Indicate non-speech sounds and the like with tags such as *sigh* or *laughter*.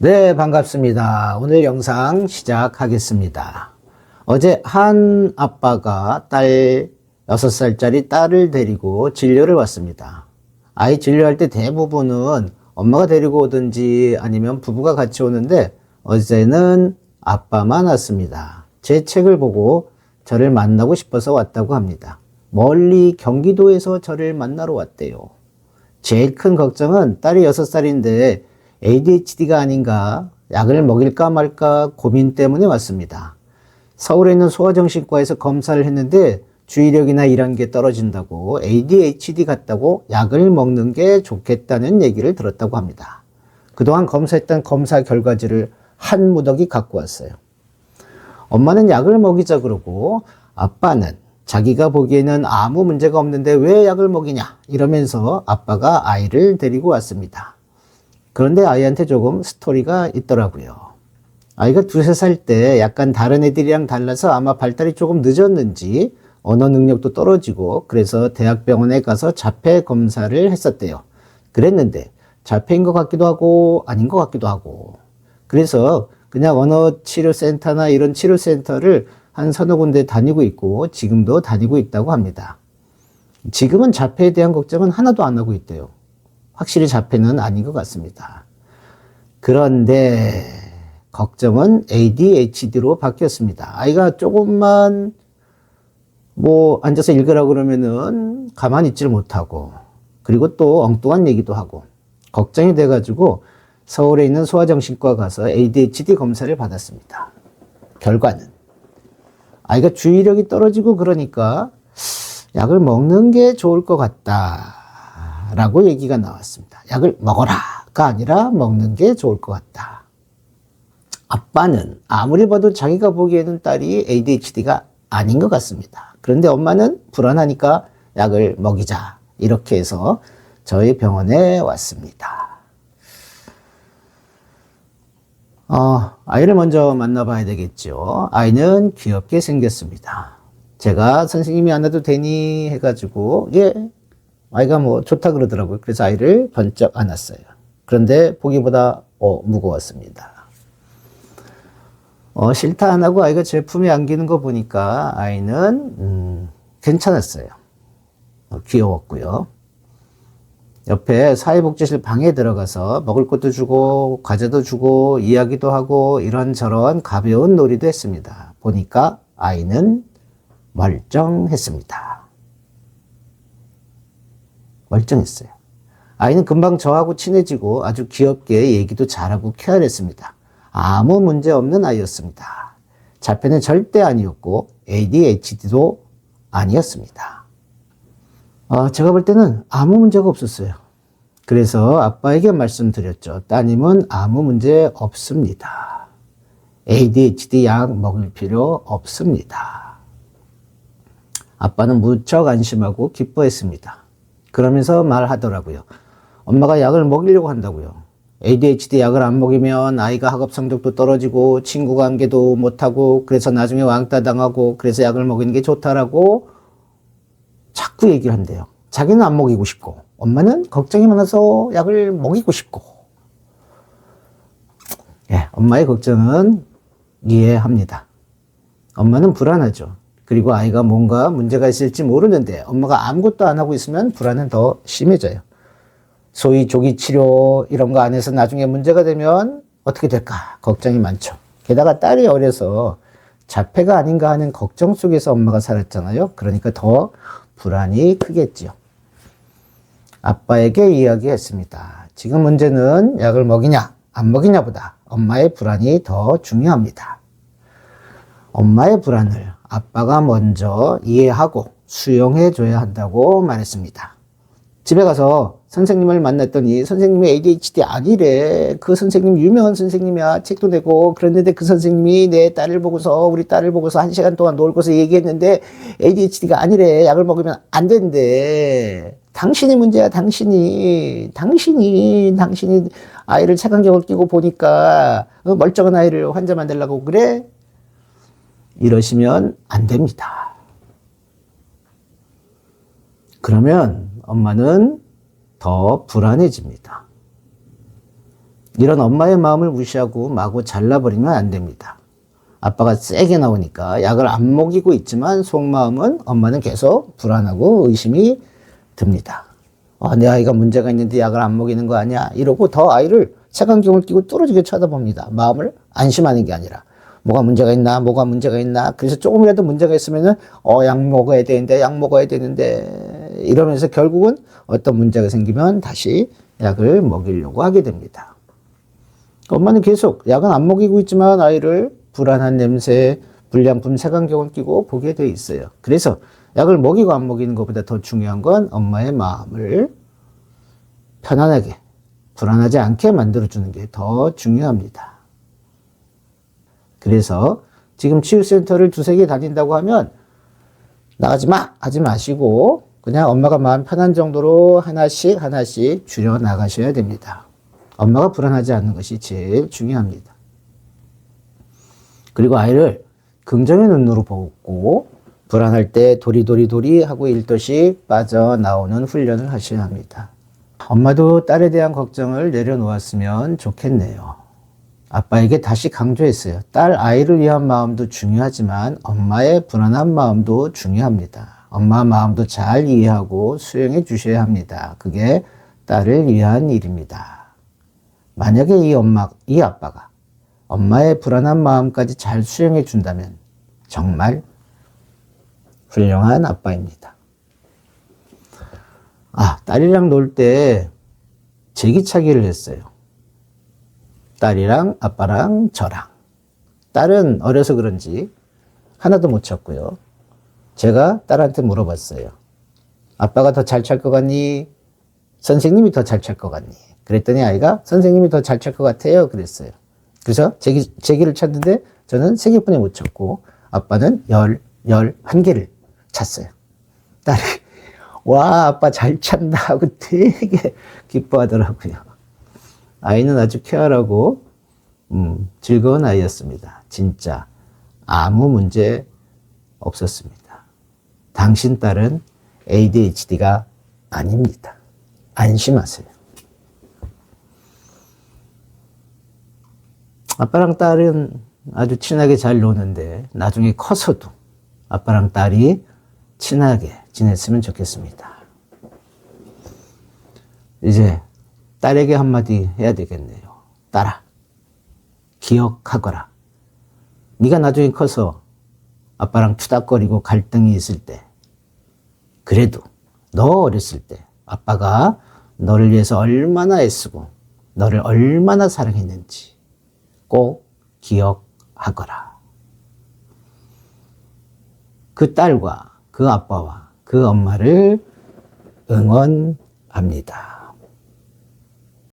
네, 반갑습니다. 오늘 영상 시작하겠습니다. 어제 한 아빠가 딸 6살짜리 딸을 데리고 진료를 왔습니다. 아이 진료할 때 대부분은 엄마가 데리고 오든지 아니면 부부가 같이 오는데 어제는 아빠만 왔습니다. 제 책을 보고 저를 만나고 싶어서 왔다고 합니다. 멀리 경기도에서 저를 만나러 왔대요. 제일 큰 걱정은 딸이 6살인데 ADHD가 아닌가 약을 먹일까 말까 고민 때문에 왔습니다. 서울에 있는 소아정신과에서 검사를 했는데 주의력이나 이런 게 떨어진다고 ADHD 같다고 약을 먹는 게 좋겠다는 얘기를 들었다고 합니다. 그동안 검사했던 검사 결과지를 한 무더기 갖고 왔어요. 엄마는 약을 먹이자 그러고 아빠는 자기가 보기에는 아무 문제가 없는데 왜 약을 먹이냐 이러면서 아빠가 아이를 데리고 왔습니다. 그런데 아이한테 조금 스토리가 있더라고요. 아이가 두세 살 때 약간 다른 애들이랑 달라서 아마 발달이 조금 늦었는지 언어 능력도 떨어지고 그래서 대학병원에 가서 자폐 검사를 했었대요. 그랬는데 자폐인 것 같기도 하고 아닌 것 같기도 하고 그래서 그냥 언어 치료 센터나 이런 치료 센터를 한 서너 군데 다니고 있고 지금도 다니고 있다고 합니다. 지금은 자폐에 대한 걱정은 하나도 안 하고 있대요. 확실히 자폐는 아닌 것 같습니다. 그런데 걱정은 ADHD로 바뀌었습니다. 아이가 조금만 뭐 앉아서 읽으라고 그러면은 가만히 있지를 못하고 그리고 또 엉뚱한 얘기도 하고 걱정이 돼가지고 서울에 있는 소아정신과 가서 ADHD 검사를 받았습니다. 결과는 아이가 주의력이 떨어지고 그러니까 약을 먹는 게 좋을 것 같다. 라고 얘기가 나왔습니다. 약을 먹어라가 아니라 먹는 게 좋을 것 같다. 아빠는 아무리 봐도 자기가 보기에는 딸이 ADHD가 아닌 것 같습니다. 그런데 엄마는 불안하니까 약을 먹이자. 이렇게 해서 저희 병원에 왔습니다. 어, 아이를 먼저 만나봐야 되겠죠. 아이는 귀엽게 생겼습니다. 제가 선생님이 안 와도 되니 해가지고, 예, 아이가 뭐 좋다 그러더라고요. 그래서 아이를 번쩍 안았어요. 그런데 보기보다 어, 무거웠습니다. 어, 싫다 안 하고 아이가 제 품에 안기는 거 보니까 아이는 음, 괜찮았어요. 어, 귀여웠고요. 옆에 사회복지실 방에 들어가서 먹을 것도 주고 과자도 주고 이야기도 하고 이런저런 가벼운 놀이도 했습니다. 보니까 아이는 멀쩡했습니다. 멀쩡했어요. 아이는 금방 저하고 친해지고 아주 귀엽게 얘기도 잘하고 쾌활했습니다. 아무 문제 없는 아이였습니다. 자폐는 절대 아니었고 ADHD도 아니었습니다. 어, 제가 볼 때는 아무 문제가 없었어요. 그래서 아빠에게 말씀드렸죠. 따님은 아무 문제 없습니다. ADHD 약 먹을 필요 없습니다. 아빠는 무척 안심하고 기뻐했습니다. 그러면서 말하더라고요. 엄마가 약을 먹이려고 한다고요. ADHD 약을 안 먹이면 아이가 학업 성적도 떨어지고 친구 관계도 못하고 그래서 나중에 왕따 당하고 그래서 약을 먹이는 게 좋다라고 자꾸 얘기를 한대요. 자기는 안 먹이고 싶고 엄마는 걱정이 많아서 약을 먹이고 싶고 예, 엄마의 걱정은 이해합니다. 엄마는 불안하죠. 그리고 아이가 뭔가 문제가 있을지 모르는데 엄마가 아무것도 안 하고 있으면 불안은 더 심해져요. 소위 조기 치료 이런 거안 해서 나중에 문제가 되면 어떻게 될까 걱정이 많죠. 게다가 딸이 어려서 자폐가 아닌가 하는 걱정 속에서 엄마가 살았잖아요. 그러니까 더 불안이 크겠지요. 아빠에게 이야기했습니다. 지금 문제는 약을 먹이냐 안 먹이냐보다 엄마의 불안이 더 중요합니다. 엄마의 불안을 아빠가 먼저 이해하고 수용해 줘야 한다고 말했습니다. 집에 가서 선생님을 만났더니 선생님이 ADHD 아니래. 그 선생님 유명한 선생님이야. 책도 내고 그랬는데 그 선생님이 내 딸을 보고서 우리 딸을 보고서 한 시간 동안 놀고서 얘기했는데 ADHD가 아니래. 약을 먹으면 안 된대. 당신이 문제야, 당신이. 당신이, 당신이 아이를 차간격을 끼고 보니까 어, 멀쩡한 아이를 환자 만들라고 그래? 이러시면 안 됩니다. 그러면 엄마는 더 불안해집니다. 이런 엄마의 마음을 무시하고 마구 잘라버리면 안 됩니다. 아빠가 세게 나오니까 약을 안 먹이고 있지만 속마음은 엄마는 계속 불안하고 의심이 듭니다. 아, 내 아이가 문제가 있는데 약을 안 먹이는 거 아니야? 이러고 더 아이를 색안경을 끼고 뚫어지게 쳐다봅니다. 마음을 안심하는 게 아니라. 뭐가 문제가 있나? 뭐가 문제가 있나? 그래서 조금이라도 문제가 있으면은, 어, 약 먹어야 되는데, 약 먹어야 되는데, 이러면서 결국은 어떤 문제가 생기면 다시 약을 먹이려고 하게 됩니다. 엄마는 계속 약은 안 먹이고 있지만 아이를 불안한 냄새, 불량품 색안경을 끼고 보게 돼 있어요. 그래서 약을 먹이고 안 먹이는 것보다 더 중요한 건 엄마의 마음을 편안하게, 불안하지 않게 만들어주는 게 더 중요합니다. 그래서 지금 치유센터를 두세 개 다닌다고 하면 나가지 마! 하지 마시고 그냥 엄마가 마음 편한 정도로 하나씩 하나씩 줄여 나가셔야 됩니다. 엄마가 불안하지 않는 것이 제일 중요합니다. 그리고 아이를 긍정의 눈으로 보고 불안할 때 도리도리도리 하고 일도씩 빠져나오는 훈련을 하셔야 합니다. 엄마도 딸에 대한 걱정을 내려놓았으면 좋겠네요. 아빠에게 다시 강조했어요. 딸 아이를 위한 마음도 중요하지만 엄마의 불안한 마음도 중요합니다. 엄마 마음도 잘 이해하고 수용해 주셔야 합니다. 그게 딸을 위한 일입니다. 만약에 이 엄마, 이 아빠가 엄마의 불안한 마음까지 잘 수용해 준다면 정말 훌륭한 아빠입니다. 아, 딸이랑 놀 때 제기차기를 했어요. 딸이랑 아빠랑 저랑. 딸은 어려서 그런지 하나도 못 쳤고요. 제가 딸한테 물어봤어요. 아빠가 더 잘 찰 것 같니? 선생님이 더 잘 찰 것 같니? 그랬더니 아이가 선생님이 더 잘 찰 것 같아요. 그랬어요. 그래서 제기, 제기를 쳤는데 저는 세 개뿐에 못 쳤고 아빠는 열, 열, 한 개를 찼어요. 딸이, 와, 아빠 잘 찬다 하고 되게 *laughs* 기뻐하더라고요. 아이는 아주 쾌활하고, 음, 즐거운 아이였습니다. 진짜 아무 문제 없었습니다. 당신 딸은 ADHD가 아닙니다. 안심하세요. 아빠랑 딸은 아주 친하게 잘 노는데 나중에 커서도 아빠랑 딸이 친하게 지냈으면 좋겠습니다. 이제 딸에게 한마디 해야 되겠네요. 딸아, 기억하거라. 네가 나중에 커서 아빠랑 투닥거리고 갈등이 있을 때, 그래도 너 어렸을 때 아빠가 너를 위해서 얼마나 애쓰고 너를 얼마나 사랑했는지 꼭 기억하거라. 그 딸과 그 아빠와 그 엄마를 응원합니다.